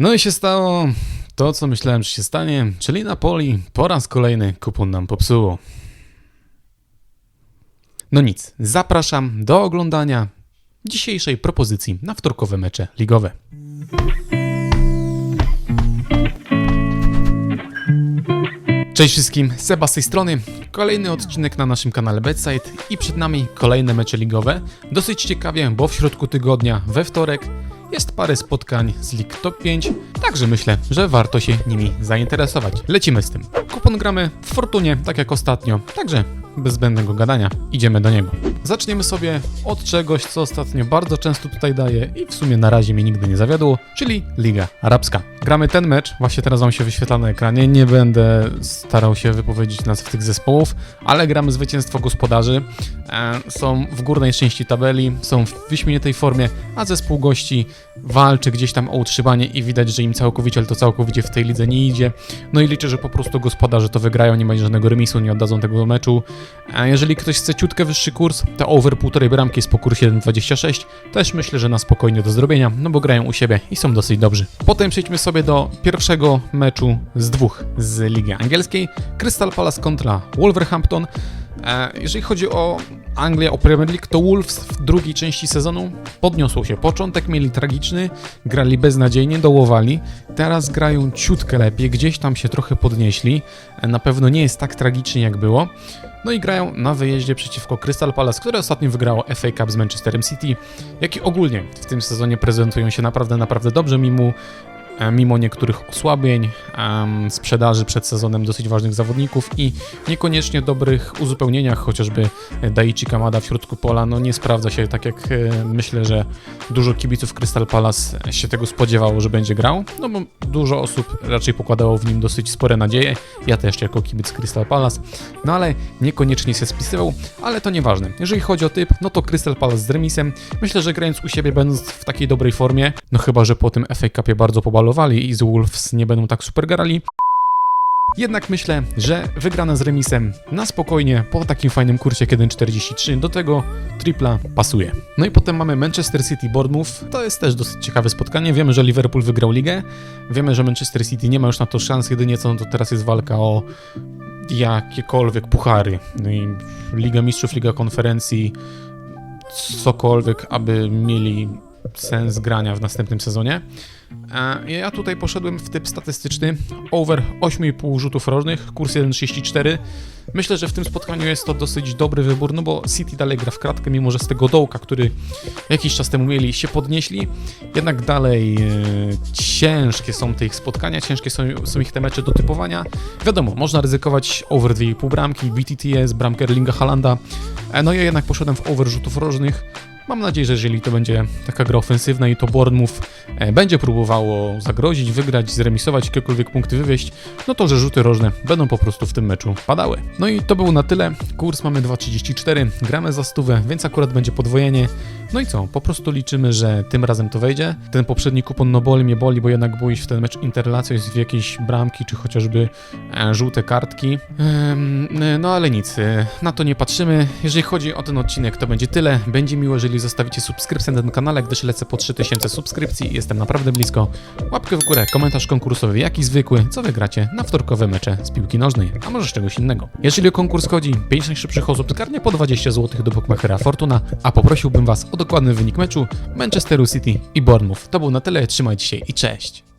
No i się stało to, co myślałem, że się stanie, czyli Napoli po raz kolejny kupon nam popsuło. No nic, zapraszam do oglądania dzisiejszej propozycji na wtorkowe mecze ligowe. Cześć wszystkim, Seba z tej strony. Kolejny odcinek na naszym kanale Bedside i przed nami kolejne mecze ligowe. Dosyć ciekawie, bo w środku tygodnia, we wtorek, jest parę spotkań z League Top 5, także myślę, że warto się nimi zainteresować. Lecimy z tym. Kupon gramy w Fortunie, tak jak ostatnio, także bez zbędnego gadania, idziemy do niego. Zaczniemy sobie od czegoś, co ostatnio bardzo często tutaj daję i w sumie na razie mnie nigdy nie zawiodło, czyli Liga Arabska. Gramy ten mecz, właśnie teraz wam się wyświetla na ekranie, nie będę starał się wypowiedzieć nazw tych zespołów, ale gramy zwycięstwo gospodarzy, e, są w górnej części tabeli, są w wyśmienitej formie, a zespół gości walczy gdzieś tam o utrzymanie i widać, że im całkowicie, ale to całkowicie w tej lidze nie idzie. No i liczę, że po prostu gospodarze to wygrają, nie będzie żadnego remisu, nie oddadzą tego meczu. A jeżeli ktoś chce ciutkę wyższy kurs, to over półtorej bramki jest po kursie 1,26. Też myślę, że na spokojnie do zrobienia, no bo grają u siebie i są dosyć dobrzy. Potem przejdźmy sobie do pierwszego meczu z dwóch z Ligi Angielskiej. Crystal Palace kontra Wolverhampton. E, Jeżeli chodzi o Anglię, o Premier League, to Wolves w drugiej części sezonu podniosło się. Początek mieli tragiczny, grali beznadziejnie, dołowali. Teraz grają ciutkę lepiej, gdzieś tam się trochę podnieśli. E, Na pewno nie jest tak tragicznie jak było. No i grają na wyjeździe przeciwko Crystal Palace, które ostatnio wygrało FA Cup z Manchesterem City, jak i ogólnie w tym sezonie prezentują się naprawdę, naprawdę dobrze, mimo mimo niektórych osłabień, em, sprzedaży przed sezonem dosyć ważnych zawodników i niekoniecznie dobrych uzupełnieniach, chociażby Daichi Kamada w środku pola, no nie sprawdza się tak jak e, myślę, że dużo kibiców Crystal Palace się tego spodziewało, że będzie grał, no bo dużo osób raczej pokładało w nim dosyć spore nadzieje, ja też jako kibic Crystal Palace, no ale niekoniecznie się spisywał, ale to nieważne. Jeżeli chodzi o typ, no to Crystal Palace z remisem, myślę, że grając u siebie, będąc w takiej dobrej formie, no chyba, że po tym FA Cupie bardzo pobalowali i z Wolves nie będą tak super jednak myślę, że wygrana z remisem na spokojnie po takim fajnym kursie 1.43 do tego tripla pasuje. No i potem mamy Manchester City Bournemouth. To jest też dosyć ciekawe spotkanie. Wiemy, że Liverpool wygrał ligę. Wiemy, że Manchester City nie ma już na to szans. Jedynie co no to teraz jest walka o jakiekolwiek puchary. No Liga Mistrzów, Liga Konferencji, cokolwiek, aby mieli sens grania w następnym sezonie. E, Ja tutaj poszedłem w typ statystyczny, over 8,5 rzutów rożnych, kurs 1,34. Myślę, że w tym spotkaniu jest to dosyć dobry wybór, no bo City dalej gra w kratkę, mimo że z tego dołka, który jakiś czas temu mieli, się podnieśli. Jednak dalej e, ciężkie są te ich spotkania, ciężkie są, są ich te mecze do typowania. Wiadomo, można ryzykować over 2,5 bramki, BTTS, bramkę Erlinga Halanda. E, No ja jednak poszedłem w over rzutów rożnych. Mam nadzieję, że jeżeli to będzie taka gra ofensywna i to Bournemouth e, będzie próbowało zagrozić, wygrać, zremisować, jakiekolwiek punkty wywieźć, no to że rzuty rożne będą po prostu w tym meczu padały. No i to było na tyle. Kurs mamy 2,34, gramy za stówę, więc akurat będzie podwojenie. No i co? Po prostu liczymy, że tym razem to wejdzie. Ten poprzedni kupon no boli mnie boli, bo jednak było iść w ten mecz interlacją w jakieś bramki, czy chociażby e, żółte kartki. E, no ale nic, e, na to nie patrzymy. Jeżeli chodzi o ten odcinek, to będzie tyle. Będzie miło, jeżeli zostawicie subskrypcję na tym kanale, gdyż lecę po 3000 subskrypcji i jestem naprawdę blisko. Łapkę w górę, komentarz konkursowy, jaki zwykły, co wygracie na wtorkowe mecze z piłki nożnej, a może z czegoś innego. Jeżeli o konkurs chodzi, 5 najszybszych osób zgarnie po 20 zł do Bookmachera Fortuna, a poprosiłbym Was o dokładny wynik meczu Manchesteru City i Bournemouth. To było na tyle, trzymajcie się i cześć!